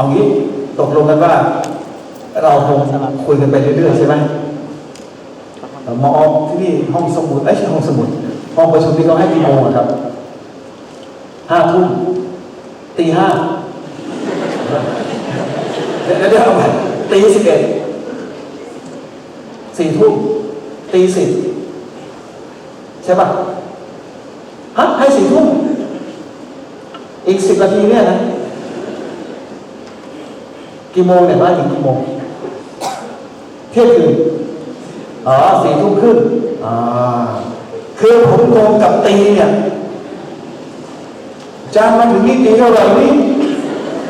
เอางี้ตกลงกันว่า เราคงคุยกันไปเรื่อยๆใช่ไหมเอ่อมอที่นี่ห้องสมุดไอ้ใช่ห้องสมุดห้องประชุมที่เขาให้กี่โมงครับห้าทุ่มตีห้าเดี๋ยวเดี๋ยวเอาใหม่ตีสิบเอ็ดสี่ทุ่มตีสิบใช่ปะฮะให้สี่ทุ่มอีกสิบนาทีเนี่ยนะ กี่โมงเนี่ยมาถึงกี่โมง เที่ยงคืนอ๋อสี่ทุ่มครึ่งอ่าคือผมโกงกับตีเนี่ยจานมาถึงนี่ตีเท่าไหร่นี่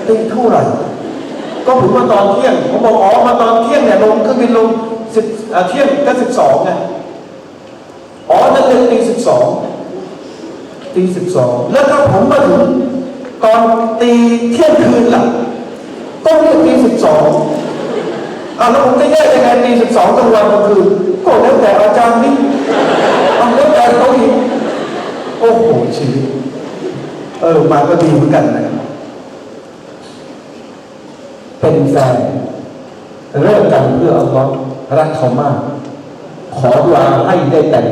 ตีเท่าไหร่ก็ผมมาตอนเที่ยงผมบอกอ๋อมาตอนเที่ยงเนี่ยลงเครื่องบินลงสิบเที่ยงก็สิบสองไงอ๋อนั่นเลยตีสิบสองตีสิบสองแล้วถ้าผมมาถึงตอนตีเที่ยงคืนล่ะ ก็เรียกตีสิบสองอ่าแล้วผมจะแยกยังไงตีสิบสองกลางวันกลางคืนก็แล้วแต่อาจารย์นี่เอาแล้วแต่เขาอีกโอ้โหชีวิตเออมาก็ดีเหมือนกันนะเป็นแฟนเริ่มกันเพื่ออัลลอฮ์รักเขามาก ขอดุอาให้ได้แต่ง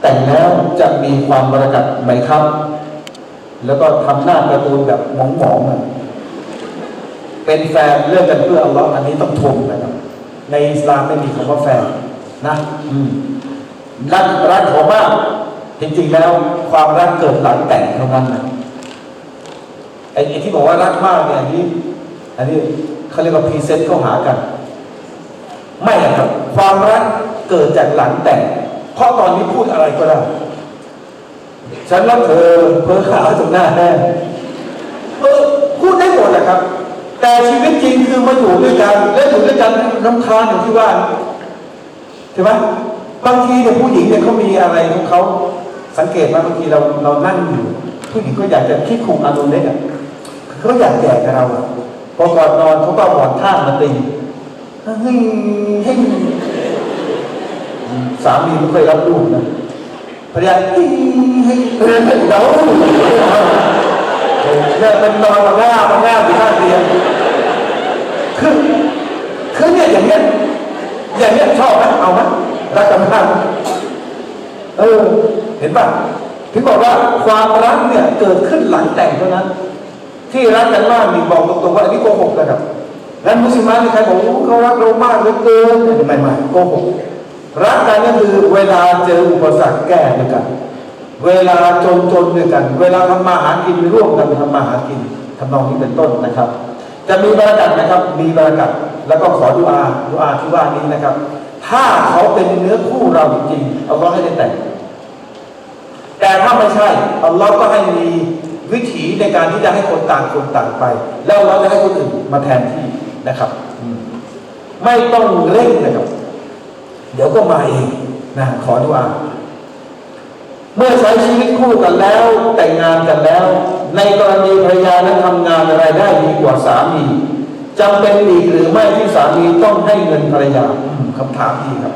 แต่งแล้วจะมีความบรากัดไหมครับ แล้วก็ทำหน้าการ์ตูนแบบหมองๆอะ เป็นแฟนเลือกกันเพื่ออัลลอฮ์อันนี้ต้องชมนะครับ ในอิสลามไม่มีคำว่าแฟนนะอืมรักรักเขามากจริงๆแล้วความรักเกิดหลังแต่งเท่านั้นนะไอ้ไอ้ที่บอกว่ารักมากเนี่ยอันนี้ อันนี้เขาเรียกว่าพรีเซนต์เข้าหากัน ไม่นะครับ ความรักเกิดจากหลังแต่ง เพราะตอนนี้พูดอะไรก็ได้ ฉันรักเธอเพ้อขาจนหน้าแห้งเออพูดได้หมดแหละครับ แต่ชีวิตจริงคือมาอยู่ด้วยกัน และอยู่ด้วยกันน้ำคาอย่างที่ว่าใช่ไหมบางทีเนี่ยผู้หญิงเนี่ยเขามีอะไรของเขาสังเกตไหมบางทีเราเรานั่งอยู่ผู้หญิงก็อยากจะคิดคุมอารมณ์เล็กอะเขาอยากแก่กับเราอะพอก่อนนอนเขาก็เอาหมอนข้างมาตีเฮ้ยเฮ้ยสามีไม่เคยรับรู้นะภรรยาเฮ้ยเฮ้ยเฮ้ยเดาเนี่ยเป็นนอนมาง่ามาง่าอยู่ข้างเตียงคือคือเนี่ยอย่างเงี้ยอย่างเงี้ยชอบไหมเอาไหมรักกันมากเออ เห็นป่ะถึงบอกว่าความรักเนี่ยเกิดขึ้นหลังแต่งเท่านั้น ที่รักกันมากมีบอกตรงๆว่าอันนี้โกหกนะครับแล้วมุสลิมนี่ใครบอกโอ้เขารักเรามากเหลือเกินไม่ไม่โกหกรักกันก็คือเวลาเจออุปสรรคแก้ด้วยกัน เวลาจนจนด้วยกัน เวลาทำมาหากินร่วมกันทำมาหากินทำนองนี้เป็นต้นนะครับ จะมีบรักัดนะครับ มีบรักัดแล้วก็ขอดุอาดุอาที่ว่านี้นะครับ ถ้าเขาเป็นเนื้อคู่เราจริงๆเอาก็ให้ได้แต่งแต่ถ้าไม่ใช่อัลลอฮ์ก็ให้มีวิถีในการที่จะให้คนต่างคนต่างไป แล้วเราจะให้คนอื่นมาแทนที่นะครับ ไม่ต้องเร่งนะครับ เดี๋ยวก็มาเองนะขอดุอา เมื่อใช้ชีวิตคู่กันแล้ว แต่งงานกันแล้ว ในกรณีภรรยานั้นทำงานอะไรได้ดีกว่าสามีจำเป็นอีกหรือไม่ที่สามีต้องให้เงินภรรยาคำถามดีครับ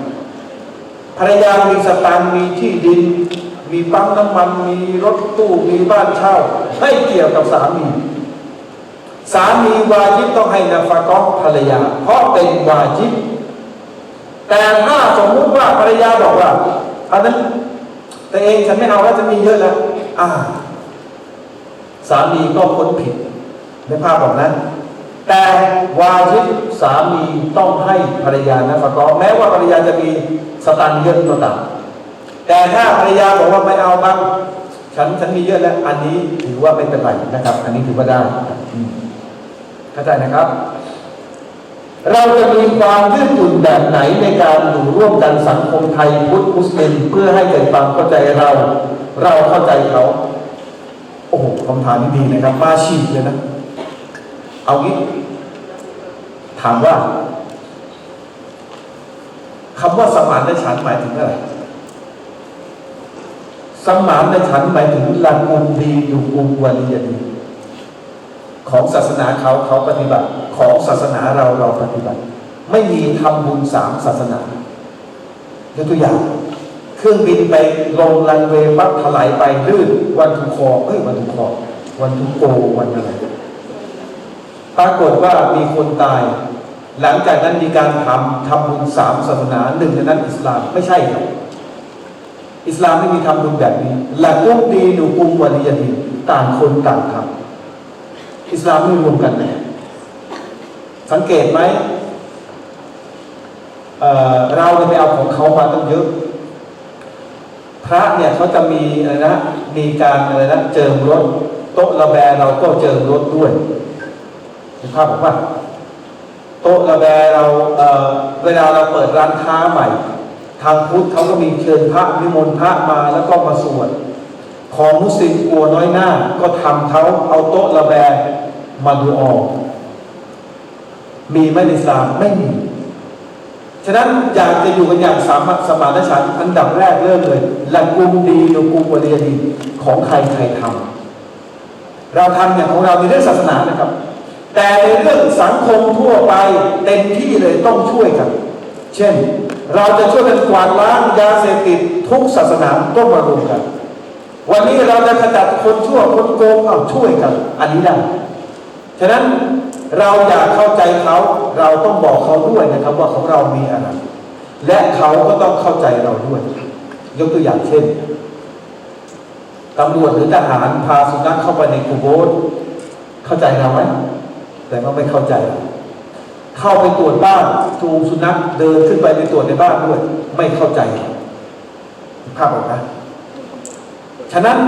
ภรรยามีสตางค์มีที่ดิน มีปั๊มน้ำมันมีรถตู้มีบ้านเช่าไม่เกี่ยวกับสามี สามีวาจิบต้องให้นาฟากอภรรยา เพราะเป็นวาจิบแต่ถ้าสมมุติว่าภรรยาบอกว่าอันนั้น แต่เองฉันไม่เอาแล้วจะมีเยอะแล้ว อ่า สามีก็พ้นผิดในภาพแบอกนั้น แต่วาจิบสามีต้องให้ภรรยานะฟะกอแม้ว่าภรรยาจะมีสตังค์เยอะก็ตามแต่ถ้าภรรยาบอกว่าไม่เอาบ้างฉันฉันมีเยอะแล้ว อันนี้ถือว่าไม่เป็นไรนะครับ อันนี้ถือว่าได้เข้าใจนะครับ เราจะมีความยืดหยุ่นแบบไหนในการอยู่ร่วมกันสังคมไทยพุทธมุสลิมเพื่อให้เกิดความเข้าใจเรา เราเข้าใจเขา โอ้โหคำถามนี้ดีนะครับ มาฉีดเลยนะ เอางี้ ถามว่าคำว่าสมานในฉันหมายถึงอะไรสมานในฉันหมายถึงลังอุมดีอยู่อุมวาลียดี ของศาสนาเขาเขาปฏิบัติ ของศาสนาเราเราปฏิบัติ ไม่มีทำบุญสามศาสนายกตัวอย่าง เครื่องบินไปลงรันเวย์ปั๊บถลายไปลื่นวันทุกคอเอ้ยวันทุกคอวันทุกโกวันอะไรปรากฏว่ามีคนตาย หลังจากนั้นมีการทำทำบุญสามศาสนาหนึ่งในนั้นอิสลามไม่ใช่ครับอิสลามไม่มีทำบุญแบบนี้หละกุมดีหนูกุมวะลียดีต่างคนต่างทำ อิสลามไม่รวมกันแน่สังเกตไหมเเราเนี่ยไปเอาของเขามาตั้งเยอะ พระเนี่ยเขาจะมีอะไรนะมีการอะไรนะเจิมรถโต๊ะระแบเราก็เจิมรถด้วยเห็นภาพผมว่าโต๊ะระแบเราเเวลาเราเปิดร้านค้าใหม่ ทางพุทธเขาก็มีเชิญพระนิมนต์พระมาแล้วก็มาสวดของมุสลิมกลัวน้อยหน้า ก็ทำเขาเอาโต๊ะระแบ มาดูออกมีไหมในอิสลามไม่มี ฉะนั้นอยากจะอยู่กันอย่างสามัคสมานฉันท์อันดับแรกเริ่มเลยละกุมดีละกุมวเรียดีของใครใครทำเราทำอย่างของเราในเรื่องศาสนานะครับ แต่ในเรื่องสังคมทั่วไปเต็มที่เลยต้องช่วยกัน เช่น เราจะช่วยกันกวาดล้างยาเสพติดทุกศาสนาต้องมารวมกัน วันนี้เราจะขจัดคนชั่วคนโกงเอาช่วยกัน อันนี้ได้ ฉะนั้นเราอยากเข้าใจเขาเราต้องบอกเขาด้วยนะครับ ว่าของเรามีอะไรและเขาก็ต้องเข้าใจเราด้วย ยกตัวอย่างเช่นตำรวจหรือทหารพาสุนัขเข้าไปในคูโบสเข้าใจเราไหมแต่ก็ไม่เข้าใจ เข้าไปตรวจบ้านจูงสุนัขเดินขึ้นไปในตรวจในบ้านด้วย ไม่เข้าใจภาพออกนะ ฉะนั้น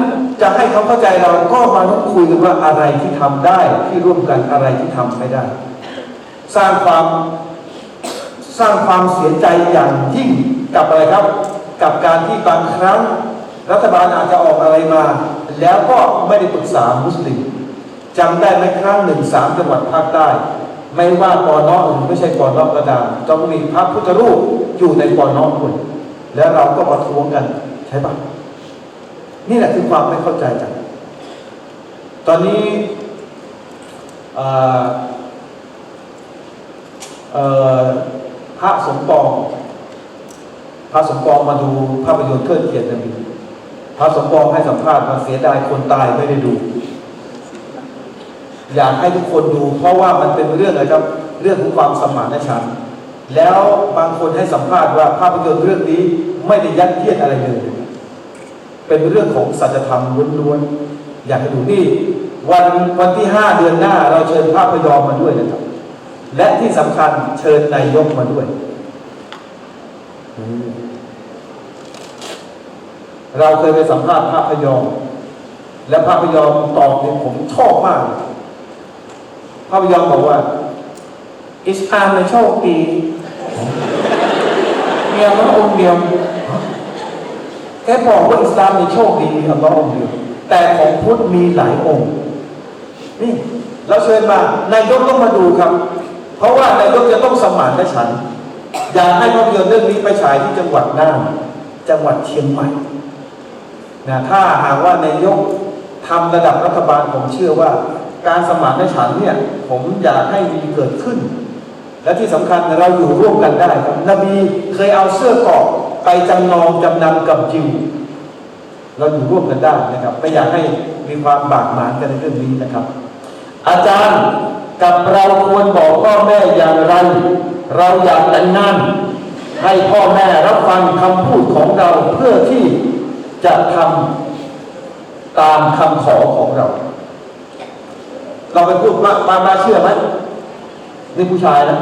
จะให้เขาเข้าใจเราก็มาต้องคุยกันว่าอะไรที่ทำได้ที่ร่วมกันอะไรที่ทำไม่ได้ สร้างความสร้างความเสียใจอย่างยิ่งกับอะไรครับ กับการที่บางครั้ง รัฐบาลอาจจะออกอะไรมา แล้วก็ไม่ได้ปรึกษามุสลิมจำได้ไหมครั้งหนึ่งสามจังหวัดภาคใต้ไม่ว่าปอนอหรือไม่ใช่ปอนอกระดามต้องมีพระพุทธรูปอยู่ในปอนอด้วยแล้วเราก็ประท้วงกันใช่ปะ นี่แหละคือความไม่เข้าใจกัน ตอนนี้พระสมปอง พระสมปองมาดูภาพยนตร์เทิดเกียรตินบีพระสมปองให้สัมภาษณ์มาเสียดายคนตายไม่ได้ดู อยากให้ทุกคนดู เพราะว่ามันเป็นเรื่องอะไรครับ เรื่องของความสมานฉันท์แล้วบางคนให้สัมภาษณ์ว่าภาพยนตร์เรื่องนี้ไม่ได้ยัดเยียดอะไรเลย เป็นเรื่องของสัจธรรมล้วนๆอยากให้ดูนี่วันวันที่ห้าเดือนหน้า เราเชิญพระพยอมมาด้วยนะครับ และที่สำคัญเชิญนายกมาด้วย เราเคยไปสัมภาษณ์พระพยอม และพระพยอมตอบเนี่ยผมชอบมาก พระพยอมบอกว่าอิสลามในโชคดีเมียมันองค์เดียว แค่บอกว่าอิสลามมีโชคดีมีอัลลอฮ์องค์เดียวแต่ของพุทธมีหลายองค์ นี่เราเชิญมานายกต้องมาดูครับ เพราะว่านายกจะต้องสมานและฉันอยากให้ภาพยนตร์เรื่องนี้ไปฉายที่จังหวัดน่านจังหวัดเชียงใหม่นะถ้าหากว่านายกทำระดับรัฐบาลผมเชื่อว่า การสมานและฉันเนี่ยผมอยากให้มีเกิดขึ้น และที่สำคัญเราอยู่ร่วมกันได้ครับนบีเคยเอาเสื้อกราะ ไปจำนองจำนำกับยิวเราอยู่ร่วมกันได้นะครับ ไม่อยากให้มีความบาดหมางกันในเรื่องนี้นะครับ อาจารย์กับเราควรบอกพ่อแม่อย่างไร เราอยากแต่งงานให้พ่อแม่รับฟังคำพูดของเราเพื่อที่จะทำตามคำขอของเรา เราไปพูดว่ามามาเชื่อไหมนี่ผู้ชายนะ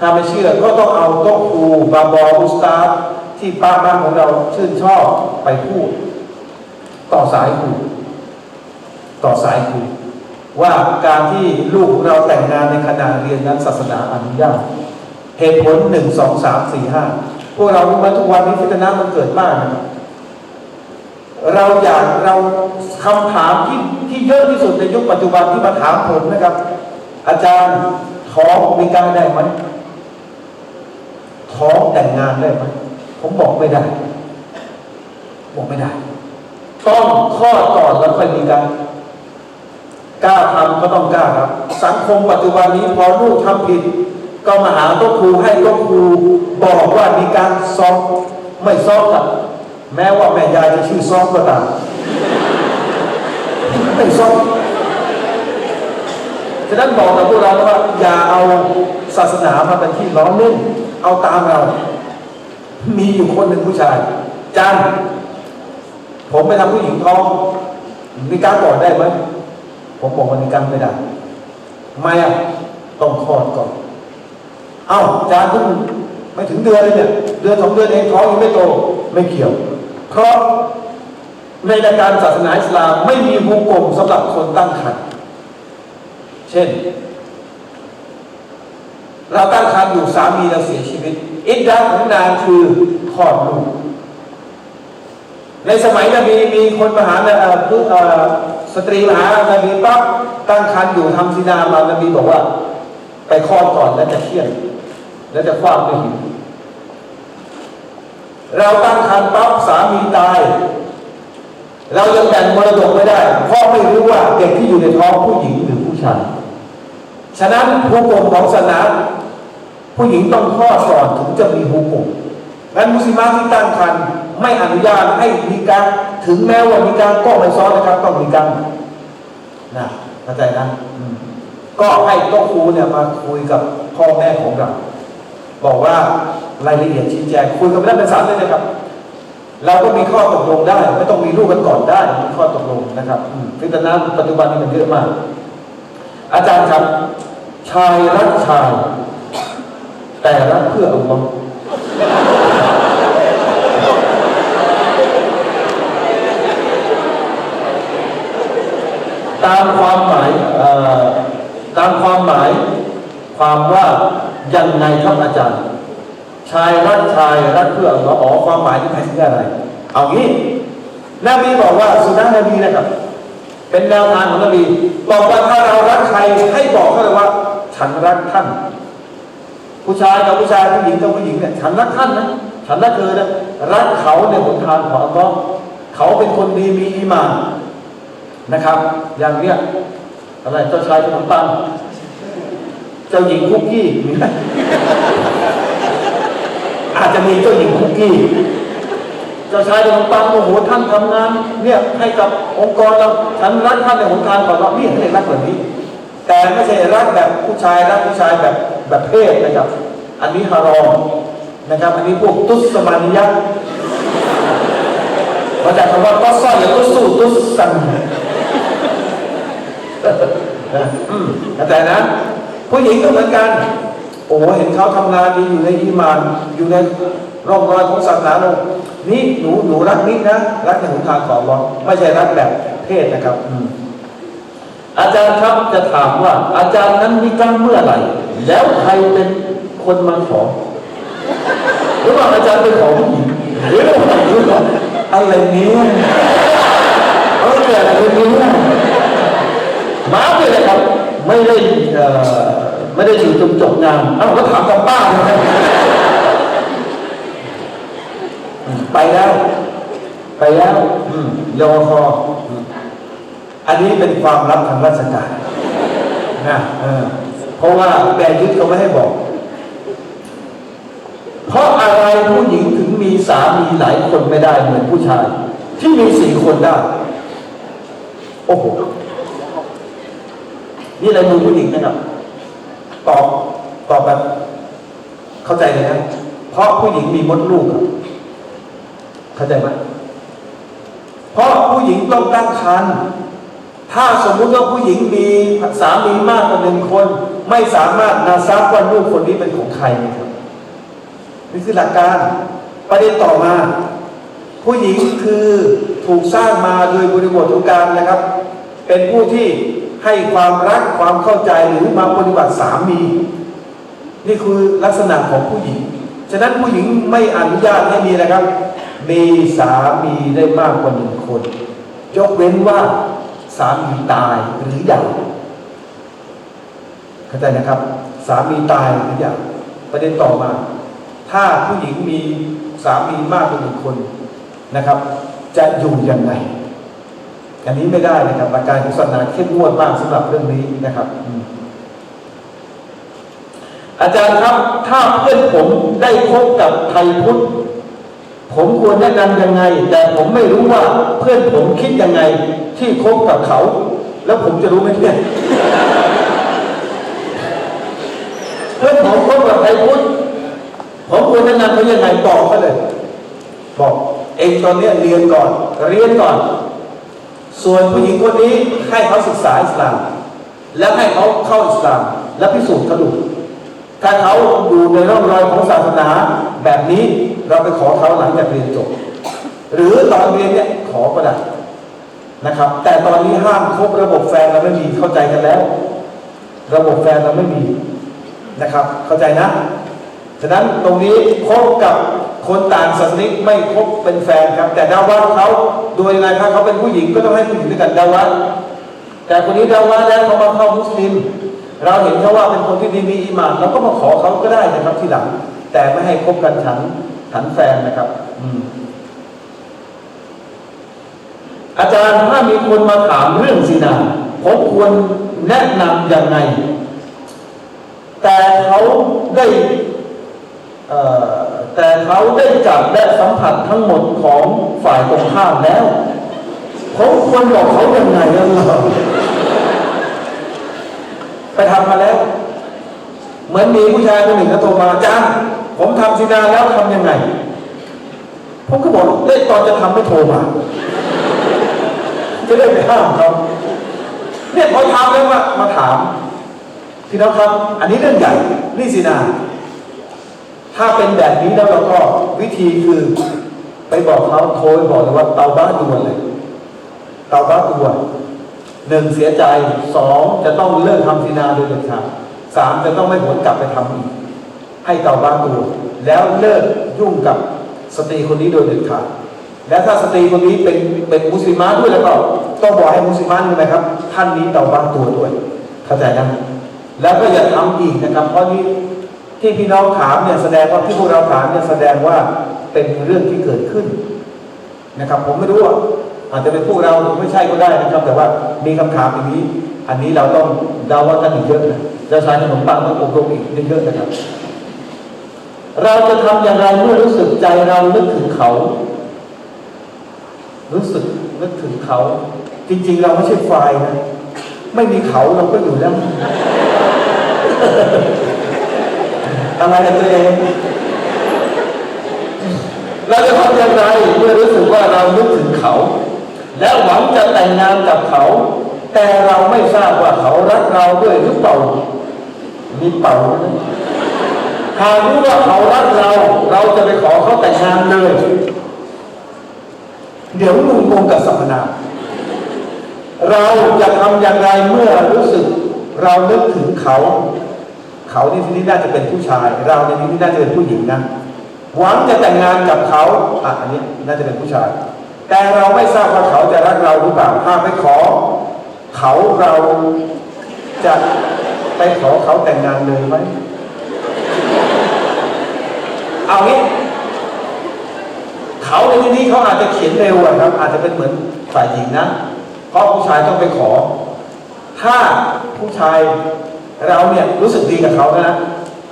ถ้าไม่เชื่อก็ต้องเอาโต๊ะครูบาบออุสตาฟที่ป้าบ้านของเราชื่นชอบไปพูด ต่อสายครูต่อสายครูว่าการที่ลูกเราแต่งงานในขณะเรียนนั้นศาสนาอนุญาตเหตุผลหนึ่งสองสามสี่ห้าพวกเรารู้ไหมทุกวันนี้ฟิตนามันเกิดมากนะครับเราอยากเราคำถามที่ที่เยอะที่สุดในยุคปัจจุบันที่มาถามผมนะครับ อาจารย์ท้องมีการได้ไหม ท้องแต่งงานได้ไหมผมบอกไม่ได้ บอกไม่ได้ ต้องคลอดก่อนแล้วค่อยมีการกล้าทำก็ต้องกล้าครับ สังคมปัจจุบันนี้พอลูกทำผิด ก็มาหาต๊ะครูให้ต๊ะครูบอกว่ามีการซ้อมไม่ซ้อมครับแม้ว่าแม่ยายจะชื่อซ้อมก็ตามไม่ซ้อมฉะนั้นบอกกับพวกเราว่า อย่าเอาศาสนามาเป็นที่ล้อเล่น เอาตามเรา มีอยู่คนหนึ่งผู้ชายจันผมไปทำผู้หญิงท้องนิการก่อนได้ไหมผมบอกว่านิการไม่ได้ทำไมอะต้องคลอดก่อน เอ้าจานเพิ่งไม่ถึงเดือนเลยเนี่ย เดือนสองเดือนเองท้องยังไม่โตไม่เกี่ยว เพราะในหลักการศาสนาอิสลามไม่มีวงกลมสำหรับคนตั้งครรภ์เช่น เราตั้งครรภ์อยู่สามีเราเสียชีวิต อิดดาของนางคือคลอดลูกในสมัยนบีมีคนมาหาเอ่อผู้เอ่อสตรีมาหานบีปั๊บตั้งครรภ์อยู่ทำซินามานบีบอกว่า ไปคลอดก่อนแล้วจะเครียดแล้วจะคว้างด้วยหินเราตั้งครรภ์ปั๊บสามีตาย เรายังแบ่งมรดกไม่ได้เพราะไม่รู้ว่าเด็กที่อยู่ในท้องผู้หญิงหรือผู้ชาย ฉะนั้นภูกมของศาสนาผู้หญิงต้องคลอดก่อนถึงจะมีภูกมงั้นมุสลิมที่ตั้งครรภ์ไม่อนุญาตให้มีการถึงแม้ว่ามีการก็ไม่ซ้อนนะครับ ต้องมีการนะเข้าใจนะก็ให้โต๊ะครูเนี่ยมาคุยกับพ่อแม่ของเรา บอกว่ารายละเอียดชี้แจงคุยกันไม่ได้เป็นสาเลยนะครับ เราก็มีข้อตกลงได้ ไม่ต้องมีลูกกันก่อนได้มีข้อตกลงนะครับอืมฟิตนาปัจจุบันนี้มันเยอะมาก อาจารย์ครับ ชายรักชาย แต่รักเพื่ออัลลอฮ์ตามความหมายตามความหมาย ความว่ายังไงครับอาจารย์ ชายรักชายรักเพื่ออัลลอฮ์อ๋อความหมายที่หมายถึงอะไร เอางี้นบีบอกว่าสุนัขนบีนะครับ เป็นแนวทางของนบี บอกว่าถ้าเรารักใครให้บอกเขาเลยว่า ฉันรักท่าน ผู้ชายกับผู้ชายผู้หญิงกับผู้หญิงเนี่ยฉันรักท่านนะฉันรักเธอนะรักเขาในหนทางของอัลลอฮ์เขาเป็นคนดีมีอีมานนะครับ อย่างเนี้ยอะไรเจ้าชายขนมปังเจ้าหญิงคุกกี้อาจจะมีเจ้าหญิงคุกกี้ เจ้าชายขนมปังโอ้โหท่านทำงานเนี่ยให้กับองค์กรเราฉันรักท่านในหนทางของเรานี่ให้รักแบบนี้ แต่ไม่ใช่รักแบบผู้ชายรักผู้ชายแบบแบบเพศนะครับ อันนี้ฮารอมนะครับ อันนี้พวกตุสมานิยะมาจากคำว่าตัสซอยหรือตุสสูตุสสันนะอืมเข้าใจนะผู้หญิงก็เหมือนกัน โอ้เห็นเขาทำงานดีอยู่ในอีมานอยู่ใน ร่องรอยของศาสนาเรานี่หนูหนูรักนี่นะรักในหนทางของเราไม่ใช่รักแบบเพศนะครับอาจารย์ครับจะถามว่า อาจารย์นั้นมีกรรมเมื่อไหร่ แล้วใครเป็นคนมาขอหรือว่าอาจารย์เป็นของผู้หญิงหรือว่าหรือว่าอะไรเนี้เออเกิดอะไรนเนี่ยมาเลยนะครับ ไม่ได้ไม่ได้อยู่จนจบงานเอ้าก็ถามกับป้านะครับอืมไปแล้ว ไปแล้วอืม ยอคออันนี้เป็นความลับทางราชการนะเออเพราะว่าแบยึดเขาไม่ให้บอก เพราะอะไรผู้หญิงถึงมีสามีหลายคนไม่ได้เหมือนผู้ชาย ที่มีสี่คนได้ โอ้โห นี่อะไรมือผู้หญิงนะครับตอบตอบแบบเข้าใจเลยนะเพราะผู้หญิงมีมดลูกเข้าใจไหม เพราะผู้หญิงต้องตั้งครรภ์ถ้าสมมุติว่าผู้หญิงมีสามีมากกว่าหนึ่งคน ไม่สามารถนาซับว่าลูกคนนี้เป็นของใครนะครับนี่คือหลักการประเด็นต่อมา ผู้หญิงคือถูกสร้างมาโดยบริบทของการนะครับ เป็นผู้ที่ให้ความรักความเข้าใจหรือมาปฏิบัติสามี นี่คือลักษณะของผู้หญิง ฉะนั้นผู้หญิงไม่อนุญาตให้มีนะครับ มีสามีได้มากกว่าหนึ่งคน ยกเว้นว่าสามีตายหรือย่าเข้าใจนะครับ สามีตายหรือย่าประเด็นต่อมา ถ้าผู้หญิงมีสามีมากกว่าหนึ่งคนนะครับ จะอยู่ยังไงอันนี้ไม่ได้นะครับหลักการของศาสนาเข้มงวดมากสำหรับเรื่องนี้นะครับ อาจารย์ครับ ถ้าเพื่อนผมได้คบกับไทยพุทธ ผมควรแนะนำยังไง แต่ผมไม่รู้ว่าเพื่อนผมคิดยังไง ที่คบกับเขา แล้วผมจะรู้ไหมเนี่ยเพื่อนผมคบกับใครพุทธผมควรแนะนำเขายังไงบอกเขาเลย บอก เองตอนนี้เรียนก่อน เรียนก่อน ส่วนผู้หญิงคนนี้ให้เขาศึกษาอิสลาม แล้วให้เขาเข้าอิสลาม และพิสูจน์เขาดูถ้าเขาอยู่ในร่องรอยของศาสนาแบบนี้ เราไปขอเขาหลังจากเรียนจบ หรือตอนเรียนเนี่ยขอก็ได้นะครับ แต่ตอนนี้ห้ามคบระบบแฟนเราไม่มีเข้าใจกันแล้ว ระบบแฟนเราไม่มีนะครับ เข้าใจนะฉะนั้นตรงนี้คบกับคนต่างศาสนิกไม่คบเป็นแฟนครับ แต่ดาว่าเขาโดยไงครับเขาเป็นผู้หญิงก็ต้องให้ผู้หญิงด้วยกันดาว่าแต่คนนี้ดาว่าแล้วเขามาเข้ามุสลิม เราเห็นเขาว่าเป็นคนที่ดีมีอีหมานเราก็มาขอเขาก็ได้นะครับทีหลัง แต่ไม่ให้คบกันฉัน ฉันแฟนนะครับ อืม อาจารย์ถ้ามีคนมาถามเรื่องสินาผมควรแนะนำยังไงแต่เขาได้แต่เขาได้จับและสัมผัสทั้งหมดของฝ่ายตรงข้ามแล้วผมควรบอกเขายังไงล่ะไปทำมาแล้ว เหมือนมีผู้ชายคนหนึ่งก็โทรมาอาจา ผมทำสินาแล้วทำยังไง ผมก็บอกเล่ตอนจะทำไม่โทรมา จะได้ไปห้ามเขาเนี่ยพอทำแล้วมามาถามพี่น้องครับ อันนี้เรื่องใหญ่นี่สินาถ้าเป็นแบบนี้แล้วเราก็วิธีคือไปบอกเขาโทรไปบอกเลยว่าเตาบ้านด่วนเลยเตาบ้านด่วนหนึ่งเสียใจสองจะต้องเลิกทำสินาโดยเด็ดขาดสามจะต้องไม่หวนกลับไปทำอีก ให้เตาบ้านด่วแล้วเลิกยุ่งกับสตรีคนนี้โดยเด็ดขาดและถ้าสตรีคนนี้เป็นเป็นมุสลิมาด้วยแล้วก็ต้องบอกให้มุสลิมาด้วยนะครับ ท่านนี้เตาบ้านตัวด้วยเข้าใจนะแล้วก็อย่าทำอีกนะครับ เพราะนี้ที่พี่น้องถามเนี่ยแสดงว่าที่พวกเราถามเนี่ยแสดงว่าเป็นเรื่องที่เกิดขึ้นนะครับ ผมไม่รู้ว่าอาจจะเป็นพวกเราหรือไม่ใช่ก็ได้นะครับ แต่ว่ามีคำถามอย่างนี้ อันนี้เราต้องเดาว่ากันอีกเยอะนะจะใช้ขนมปังต้องอบรมอีกเยอะๆนะครับ เราจะทำอย่างไรเมื่อรู้สึกใจเรานึกถึงเขา รู้สึกนึกถึงเขา จริง ๆ เราไม่ใช่ไฟนะ ไม่มีเขาเราก็อยู่แล้วอะไรกันตัวเองเราจะทำอย่างไรเมื่อรู้สึกว่าเรานึกถึงเขา และหวังจะแต่งงานกับเขา แต่เราไม่ทราบว่าเขารักเราด้วยหรือเปล่า มีเปล่าไหม หากรู้ว่าเขารักเรา เราจะไปขอเขาแต่งงานเลย เดี๋ยวงงงกับสัมมนา เราจะทำอย่างไรเมื่อรู้สึก เรานึกถึงเขา เขาในที่นี้น่าจะเป็นผู้ชาย เราในที่นี้น่าจะเป็นผู้หญิงนะหวังจะแต่งงานกับเขาอะอันนี้น่าจะเป็นผู้ชาย แต่เราไม่ทราบว่าเขาจะรักเราหรือเปล่าถ้าไปขอ เขาเราจะไปขอเขาแต่งงานเลยไหม เอางี้เขาในที่นี้เขาอาจจะเขียนเร็วอะครับ อาจจะเป็นเหมือนฝ่ายหญิงนะ เพราะผู้ชายต้องไปขอ ถ้าผู้ชายเราเนี่ยรู้สึกดีกับเขานะ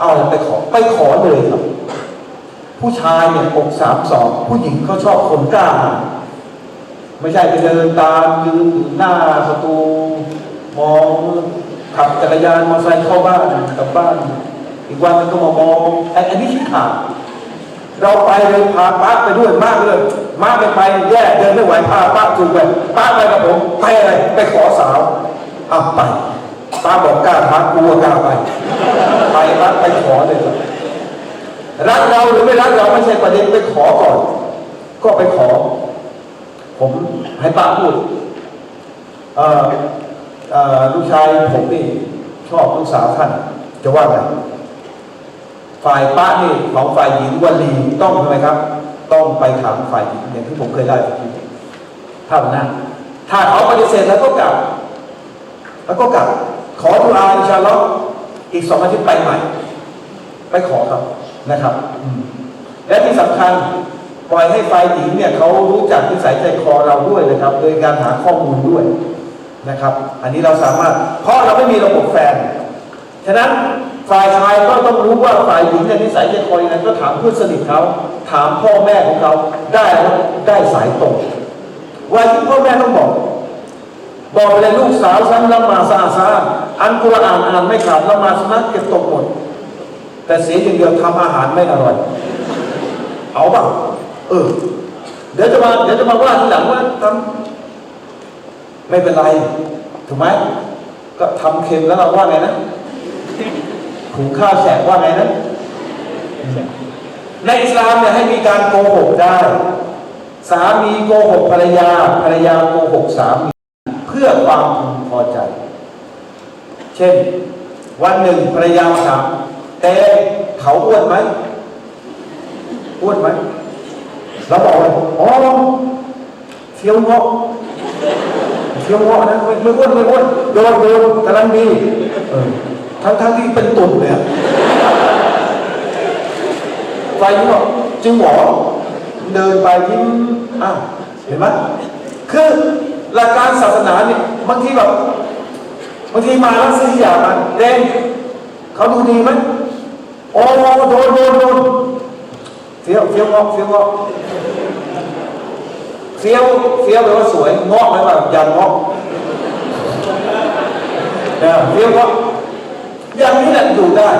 เอาไปขอไปขอเลยครับ ผู้ชายเนี่ยอกสามสองผู้หญิงเขาชอบคนกล้า ไม่ใช่ไปเดินตามยืนหน้าประตู มองขับจักรยานมอเตอร์ไซค์เข้าบ้านกลับบ้าน อีกวันนึงก็มามองไอ้อันนี้ขี้ขาด เราไปเลยพาป้าไปด้วยมากเลยมากไปไปแย่เดินไม่ไหวพาป้าจูงไปป้าไปกับผมไปอะไรไปขอสาวเอาไปป้าบอกกล้าพักกลัวกล้าไปไปป้าไปขอเลยรับรักเราหรือไม่รักเราไม่ใช่ประเด็นไปขอก่อน ก็ไปขอ ผมให้ป้าพูดลูกชายผมนี่ชอบลูกสาวท่านจะว่าไง ฝ่ายป้านี่ของฝ่ายหญิงวลีต้องทำไมครับ ต้องไปถามฝ่ายหญิงอย่างที่ผมเคยได้ที่เท่านั้นถ้าเขาปฏิเสธแล้วก็กลับ แล้วก็กลับ ขอทุอาอินชาลลอฮ์อีกสองอาทิตย์ไปใหม่ ไปขอครับนะครับและที่สำคัญปล่อยให้ฝ่ายหญิงเนี่ยเขารู้จักนิสัยใจคอเราด้วยนะครับ โดยการหาข้อมูลด้วยนะครับ อันนี้เราสามารถ เพราะเราไม่มีระบบแฟน ฉะนั้น ฝ่ายชายก็ต้องรู้ว่าฝ่ายหญิงเนี่ยนิสัยใจคอยังไงก็ถามเพื่อนสนิทเขาถามพ่อแม่ของเขาได้ได้สายตรงวันที่พ่อแม่ต้องบอก บอกไปเลยลูกสาวฉันละมาสะอาดสะอาดอันกุรอานอ่านไม่ขาดละมาสนัตเก็บตกหมด แต่เสียอย่างเดียวทำอาหารไม่อร่อย เอาเปล่าเออเดี๋ยวจะมาเดี๋ยวจะมาว่าทีหลังว่าทำไม่เป็นไร ถูกไหมก็ทำเค็มแล้วเราว่าไงนะ หุงข้าวแฉะว่าไงนะในอิสลามเนี่ยให้มีการโกหกได้ สามีโกหกภรรยา ภรรยาโกหกสามีเพื่อความพึงพอใจ เช่น วันหนึ่งภรรยามาถามแต่เขาอ้วนไหมอ้วนไหมเราบอกว่าอ๋อเที่ยวงาะเที่ยวงาะนะไม่ไม่อ้วนไม่อ้วนโดนโดนกำลังดีเออ ทั้งทั้งที่เป็นตุ่นเลยอะไฟนี่บอกจึงหมอเดินไปยิ้มอ้าวเห็นไหมคือหลักการศาสนาเนี่ยบางทีแบบบางทีมาแล้วซื้ออยางมาเด้งเขาดูดีไหมโอ้โดนโดนโดนเฟี้ยวเฟี้ยวงอกเฟี้ยวงอกเฟี้ยวเฟี้ยวแปลว่าสวยงอกไหมแบบอย่างอกเนี่ยเฟี้ยวงอก อย่างนี้แหละดูได้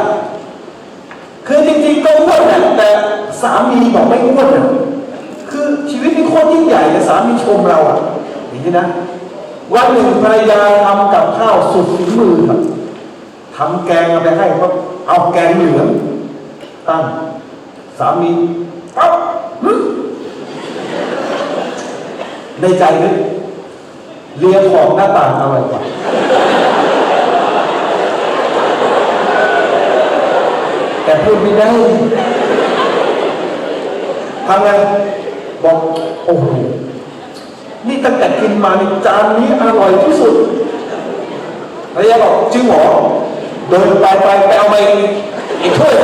คือจริงๆก็อ้วนนะแต่สามีบอกไม่อ้วนนะคือชีวิตนี่โคตรยิ่งใหญ่เลยสามีชมเราอะอย่างนี้นะวันหนึ่งภรรยาทำกับข้าวสุดฝีมือครับทำแกงเอาไปให้เขาเอาแกงเหลืองตั้งสามีปั๊บในใจนึกเลียของหน้าต่างอร่อยกว่า แต่พูดไม่ได้ทำไงบอกโอ้โหนี่ตั้งแต่กินมาในจานนี้อร่อยที่สุดภรรยาบอกจริงเหรอเดินไปไปไปเอาไปอีกถ้วย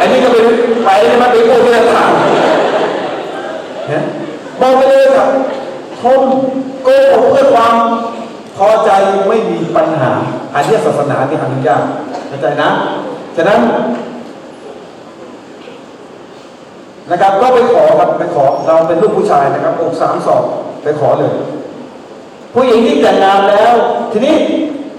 อันนี้ก็ไปไปมาไปโอ้ยถามเนี่ยบอกไปเลยครับชมโกหกเพื่อความพอใจไม่มีปัญหาอันนี้ศาสนาที่อนุญาตเข้าใจนะ ฉะนั้นนะครับก็ไปขอครับไปขอเราเป็นลูกผู้ชายนะครับอกสามสองไปขอเลย ผู้หญิงที่แต่งงานแล้ว ทีนี้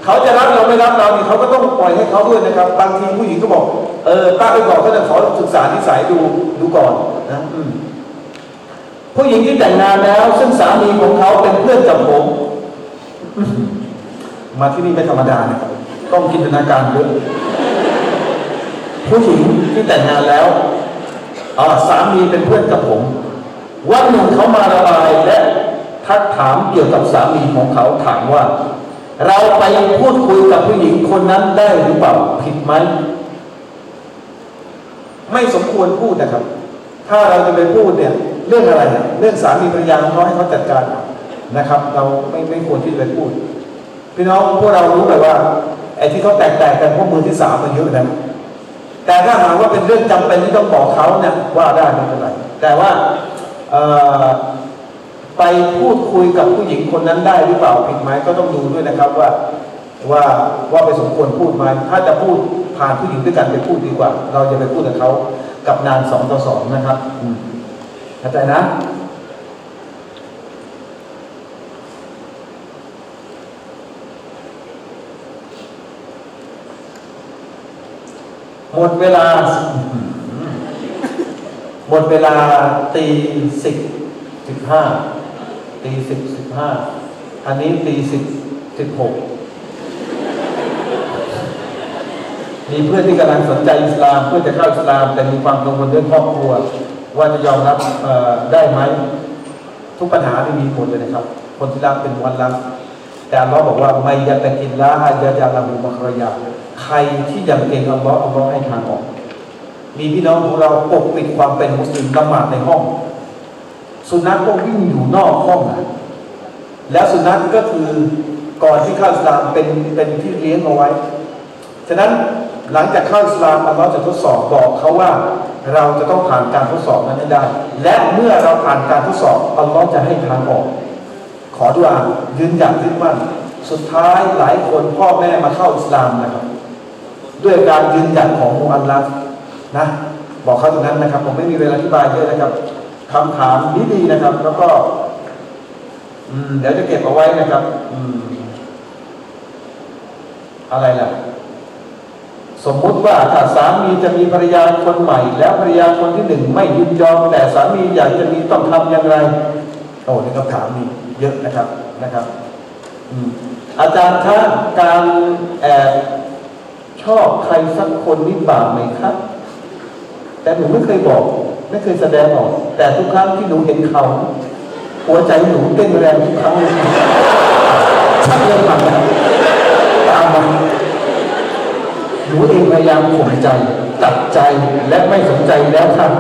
เขาจะรับเราไม่รับเรานี่เขาก็ต้องปล่อยให้เขาด้วยนะครับ บางทีผู้หญิงก็บอกเออป้าไปบอกเขาจะขอศึกษานิสัยดูดูก่อนนะผู้หญิงที่แต่งงานแล้ว ซึ่งสามีของเขาเป็นเพื่อนกับผมมมาที่นี่ไม่ธรรมดานะครับต้องจินตนาการเยอะ ผู้หญิงที่แต่งงานแล้วสามีเป็นเพื่อนกับผม วันหนึ่งเขามาระบายและทักถามเกี่ยวกับสามีของเขาถามว่า เราไปพูดคุยกับผู้หญิงคนนั้นได้หรือเปล่าผิดไหมไม่สมควรพูดนะครับ ถ้าเราจะไปพูดเนี่ยเรื่องอะไรเนี่ยเรื่องสามีภรรยาของเขาให้เขาจัดการนะครับ เราไม่ไม่ควรที่จะไปพูด พี่น้องพวกเรารู้เลยว่าไอ้ที่เขาแตกๆกันเพราะมือที่สามมันเยอะนะ แต่ถ้าหากว่าเป็นเรื่องจำเป็นที่ต้องบอกเขาเนี่ยว่าได้ไม่เป็นไรแต่ว่าเอ่อไปพูดคุยกับผู้หญิงคนนั้นได้หรือเปล่าผิดไหมก็ต้องดูด้วยนะครับว่าว่าว่าไปสมควรพูดไหมถ้าจะพูดผ่านผู้หญิงด้วยกันไปพูดดีกว่า เราจะไปพูดกับเขากับนานสองต่อสองนะครับอืมเข้าใจนะ หมดเวลา หมดเวลาตีสิบสิบห้าตีสิบสิบห้าอันนี้ตีสิบสิบหกมีเพื่อนที่กำลังสนใจอิสลามเพื่อจะเข้าอิสลาม แต่มีความกังวลเรื่องครอบครัว ว่าจะยอมรับได้ไหมทุกปัญหาที่มีผลเลยนะครับ คนที่รับเป็นวันรับแต่อัลลอฮ์บอกว่าไม่ยะตะกินละฮะยะยาลาหูมัครยา ใครที่ยังเก่งอัลลอฮ์อัลลอฮ์ให้ทางออก มีพี่น้องของเราปกปิดความเป็นมุสลิมละหมาดในห้อง สุนัขก็วิ่งอยู่นอกห้องอะแล้วสุนัขก็คือก่อนที่เข้าอิสลามเป็นเป็นที่เลี้ยงเอาไว้ ฉะนั้นหลังจากเข้าอิสลามอัลลอฮ์จะทดสอบบอกเขาว่าเราจะต้องผ่านการทดสอบนั้นให้ได้ และเมื่อเราผ่านการทดสอบอัลลอฮ์จะให้ทางออก ขอดุอายืนหยัดยึดมั่น สุดท้ายหลายคนพ่อแม่มาเข้าอิสลามนะครับ ด้วยการยืนหยัดของมุฮัมมัดนะบอกเขาตรงนั้นนะครับ ผมไม่มีเวลาอธิบายเยอะนะครับคำถามดีๆนะครับ แล้วก็ อืม เดี๋ยวจะเก็บเอาไว้นะครับ อืม อะไรล่ะ สมมุติว่าถ้าสามีจะมีภรรยาคนใหม่ แล้วภรรยาคนที่หนึ่งไม่ยินยอม แต่สามีอยากจะมีต้องทำอย่างไรโอ้นี่คำถามมีเยอะนะครับนะครับ อืมอาจารย์คะการแอบ ชอบใครสักคนนี่บาปไหมครับ แต่หนูไม่เคยบอก ไม่เคยแสดงออก แต่ทุกครั้งที่หนูเห็นเขา หัวใจหนูเต้นแรงทุกครั้งเลยชักเริ่มมาแล้วตามมาหนูเองพยายามข่มใจ ตัดใจและไม่สนใจแล้วครับ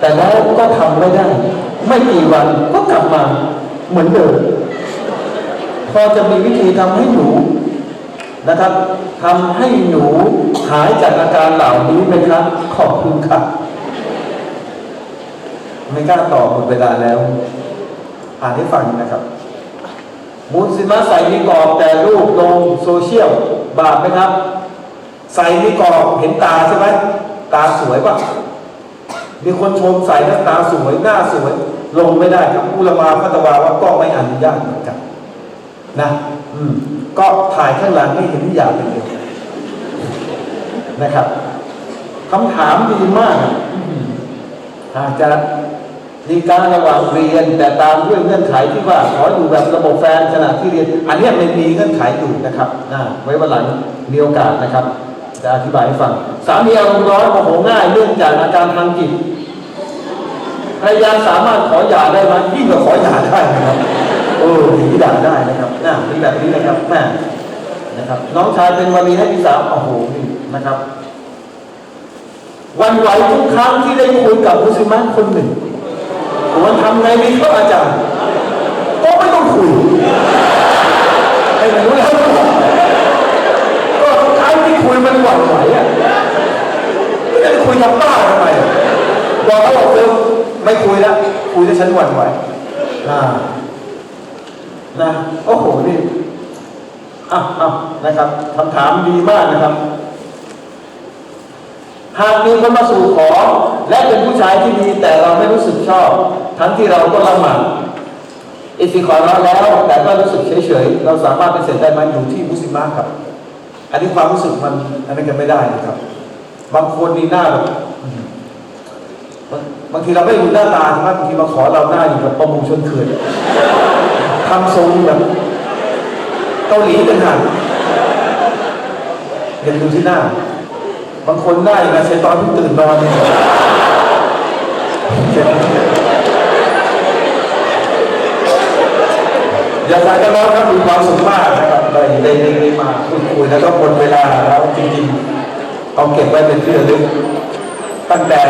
แต่แล้วก็ทำไม่ได้ ไม่กี่วันก็กลับมาเหมือนเดิมพอจะมีวิธีทำให้หนู นะครับทำให้หนูหายจากอาการเหล่านี้ไหมครับ ขอบคุณครับไม่กล้าตอบหมดเวลาแล้ว อ่านให้ฟังนะครับ มูลสิมาใส่มีกรอบแต่รูปลงโซเชียลบาปไหมครับ ใส่มีกรอบเห็นตาใช่ไหมตาสวยป่ะมีคนชมใส่หน้าตาสวยหน้าสวย ลงไม่ได้ครับอุลมาพัตวาว่าก็ไม่อนุญาตเหมือนกันนะ อืม ก็ถ่ายข้างหลังให้เห็นที่อยากเดียวนะครับคำถามดีมากอะอืมอาจจะมีการระหว่างเรียนแต่ตามด้วยเงื่อนไขที่ว่าขออยู่แบบระบบแฟนขณะที่เรียน อันนี้ยมันมีเงื่อนไขอยู่นะครับไว้วันหลังมีโอกาสนะครับ จะอธิบายให้ฟัง สามีอารมณ์ร้อนโมโหง่ายเนื่องจากอาการทางจิตภรรยาสามารถขอหย่าได้ไหมยิ่งกว่าขอหย่าได้นะครับ ออถึงหย่าได้นะครับน่าเป็นแบบนี้นะครับแม่นะครับ น้องชายเป็นวลีให้พี่สาวโอ้โหนี่นะครับ วันไหวทุกครั้งที่ได้คุยกับมุสลิมคนหนึ่งควรทำไงดีครับอาจารย์ก็ไม่ต้องคุยให้รู้แล้วก็ทุกครั้งที่คุยมันหวั่นไหวอะไม่ได้คุยทำบ้าทำไมบอกเขาบอกเร็วไม่คุยแล้วคุยแล้วฉันหวั่นไหวอ่า นะโอ้โหนี่อะอะนะครับคำถามดีมากนะครับ หากมีคนมาสู่ขอ และเป็นผู้ชายที่ดีแต่เราไม่รู้สึกชอบ ทั้งที่เราก็ละหมันอิสิขอร้องแล้ว แต่ก็รู้สึกเฉยๆเราสามารถเป็นเสร็จได้ไหมอยู่ที่มุสลิมะครับ อันนี้ความรู้สึกมันอันนั้นกันไม่ได้นะครับ บางคนนี่หน้าแบบบางบางทีเราไม่ดูหน้าตาใช่ไหมบางทีมาขอเราหน้าอยู่แบบประมูชนเขื่อน ทำทรงแบบเกาหลีกันหันเดี๋ยวดูที่หน้า บางคนได้นะเชยตอนเพิ่งตื่นนอนเนี่ยอย่าสายกันร้อนครับมีความสุขมากนะครับได้ได้ได้ได้มาพูดคุยแล้วก็หมดเวลาแล้วจริงๆเอาเก็บไว้เป็นที่ระลึกตั้งแต่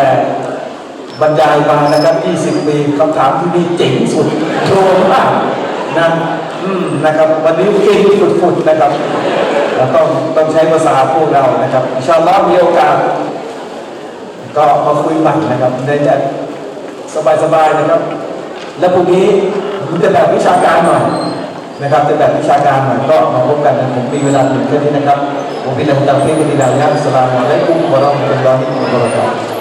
บรรยายมานะครับ 20 ปีคำถามที่นี่เจ๋งสุดโชว์มาก นะอืมนะครับ วันนี้เก่งสุดๆนะครับเราต้องต้องใช้ภาษาพวกเรานะครับอินชาอัลลอฮ์มีโอกาส ก็มาคุยใหม่นะครับในจะสบายๆนะครับ แล้วพรุ่งนี้มันจะแบบวิชาการหน่อยนะครับจะแบบวิชาการหน่อยก็มาพบกันนะผมมีเวลาถึงแค่นี้นะครับผมเป็นลำดับที่คุณดีดายัสสลามุอะลัยกุมวะเราะห์มะตุลลอฮิวะบะเราะกาตุ